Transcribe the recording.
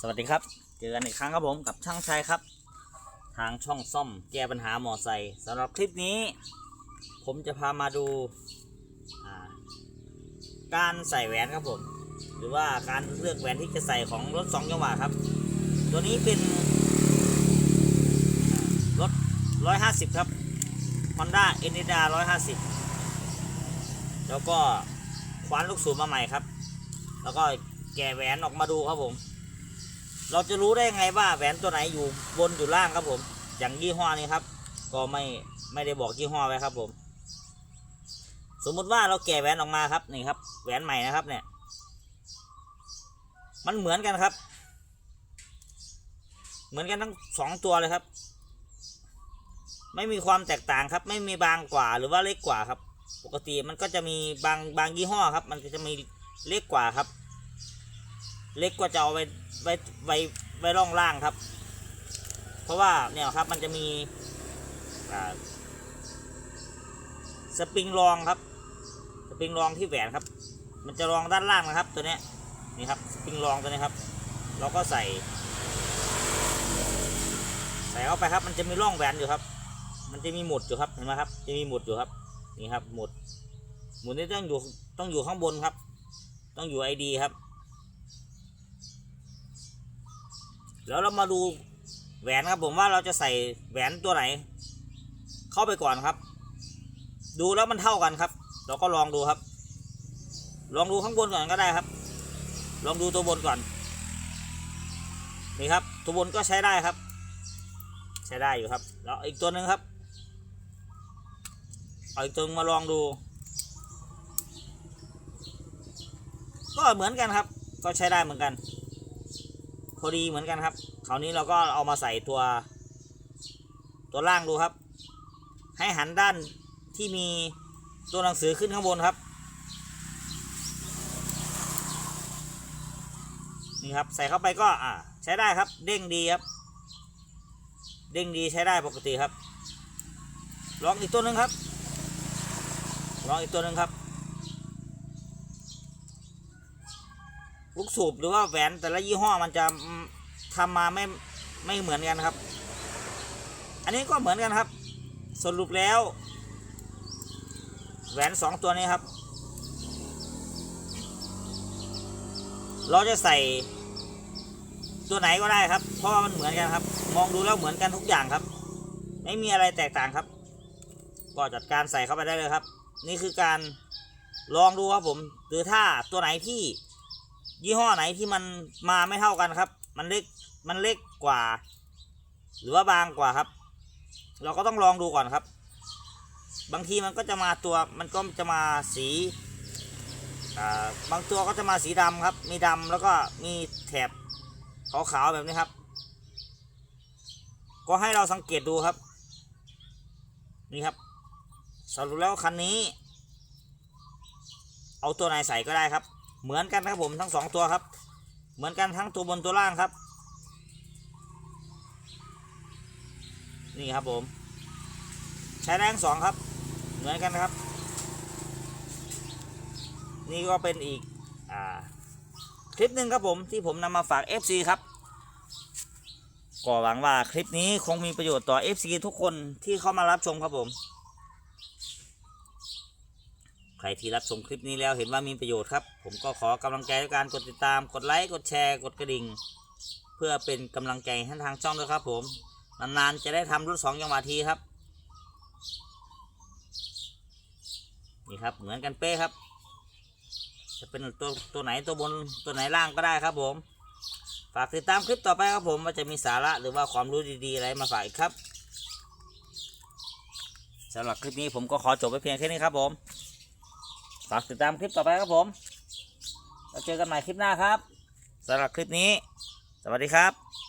สวัสดีครับ เจอกันอีกครั้งครับผมกับช่างชัยครับ ทางช่องซ่อมแก้ปัญหามอไซค์สำหรับคลิปนี้ ผมจะพามาดูาการใส่แหวนครับผม หรือว่าการเลือกแหวนที่จะใส่ของรถสองจังหวะครับ ตัวนี้เป็นอ่ารถ150ครับ Honda e n i d a 150แล้วก็คว้านลูกสูบมาใหม่ครับ แล้วก็แกะแหวนออกมาดูครับผม เราจะรู้ได้ไงว่าแหวนตัวไหนอยู่บนอยู่ล่างครับผม อย่างยี่ห้อนี้ครับ ก็ไม่ไม่ได้บอกยี่ห้อไว้ครับผม สมมุติว่าเราแกะแหวนออกมาครับนี่ครับแหวนใหม่นะครับ เนี่ย มันเหมือนกันครับ เหมือนกันทั้งสองตัวเลยครับ ไม่มีความแตกต่างครับ ไม่มีบางกว่าหรือว่าเล็กกว่าครับ ปกติมันก็จะมีบางบางยี่ห้อครับ มันก็จะมีเล็กกว่าครับ เล็กกว่าจะเอาไว้ไว้ไว้ไว้ร่องล่างครับ เพราะว่าเนี่ยครับมันจะมีสปริงรองครับ สปริงรองที่แหวนครับ มันจะรองด้านล่างนะครับ ตัวนี้นี่ครับสปริงรองตัวนี้ครับ เราก็ใส่ ใส่เข้าไปครับ มันจะมีร่องแหวนอยู่ครับ มันจะมีหมุดอยู่ครับเห็นไหมครับ จะมีหมุดอยู่ครับนี่ครับหมุดหมุดนี้ต้องอยู่ต้องอยู่ข้างบนครับ ต้องอยู่ไอดีครับ แล้วเรามาดูแหวนครับผมว่าเราจะใส่แหวนตัวไหน เข้าไปก่อนครับ ดูแล้วมันเท่ากันครับ เราก็ลองดูครับ ลองดูข้างบนก่อนก็ได้ครับ ลองดูตัวบนก่อนนี่ครับ ตัวบนก็ใช้ได้ครับ ใช้ได้อยู่ครับ แล้วอีกตัวหนึ่งครับเอาอีกตัวมาลองดู ก็เหมือนกันครับ ก็ใช้ได้เหมือนกัน พอดีเหมือนกันครับคราวนี้เราก็เอามาใส่ตัวตัวล่างดูครับ ให้หันด้านที่มีตัวหนังสือขึ้นข้างบนครับ นี่ครับใส่เข้าไปก็อ่าใช้ได้ครับ เด้งดีครับ เด้งดีใช้ได้ปกติครับลองอีกตัวหนึ่งครับลองอีกตัวหนึ่งครับ ลูกสูบหรือว่าแหวนแต่ละยี่ห้อมันจะอืมทำมาไม่ไม่เหมือนกันครับ อันนี้ก็เหมือนกันครับ สรุปแล้ว แหวนสองตัวนี้ครับ เราจะใส่ตัวไหนก็ได้ครับ เพราะว่ามันเหมือนกันครับ มองดูแล้วเหมือนกันทุกอย่างครับ ไม่มีอะไรแตกต่างครับ ก็จัดการใส่เข้าไปได้เลยครับ นี่คือการลองดูครับผม หรือถ้าตัวไหนที่ ยี่ห้อไหนที่มันมาไม่เท่ากันครับ มันเล็กมันเล็กกว่า หรือว่าบางกว่าครับ เราก็ต้องลองดูก่อนครับ บางทีมันก็จะมาตัวมันก็จะมาสีอ่าบางตัวก็จะมาสีดำครับ มีดำแล้วก็มีแถบขาวๆแบบนี้ครับ ก็ให้เราสังเกตดูครับ นี่ครับสรุปแล้วคันนี้ เอาตัวไหนใส่ก็ได้ครับ เหมือนกันครับผมทั้งสองตัวครับ เหมือนกันทั้งตัวบนตัวล่างครับ นี่ครับผม ใช้แรงสองครับ เหมือนกันครับ นี่ก็เป็นอีกอคลิปหนึ่งครับผมที่ผมนำมาฝาก FC ครับก็หวังว่าคลิปนี้คงมีประโยชน์ต่อ FC ทุกคนที่เข้ามารับชมครับผม รที่รับชมคลิปนี้แล้วเห็นว่ามีประโยชน์ครับ ผมก็ขอกำลังใจด้วยการกดติดตาม กดไลค์ กดแชร์ กดกระดิ่ง เพื่อเป็นกำลังใจให้ทางช่องด้วยครับ ผม นานๆจะได้ทำรุ่นสองจังหวะทีครับ นี่ครับ เหมือนกันเป๊ะครับ จะเป็นตัวตัวไหนตัวบนตัวไหนล่างก็ได้ครับ ผม ฝากติดตามคลิปต่อไปครับผมว่าจะมีสาระหรือว่าความรู้ดีๆอะไรมาฝากอีกครับสำหรับคลิปนี้ผมก็ขอจบไปเพียงแค่นี้ครับผม ฝากติดตามคลิปต่อไปครับผมเราเจอกันใหม่คลิปหน้าครับสำหรับคลิปนี้ สวัสดีครับ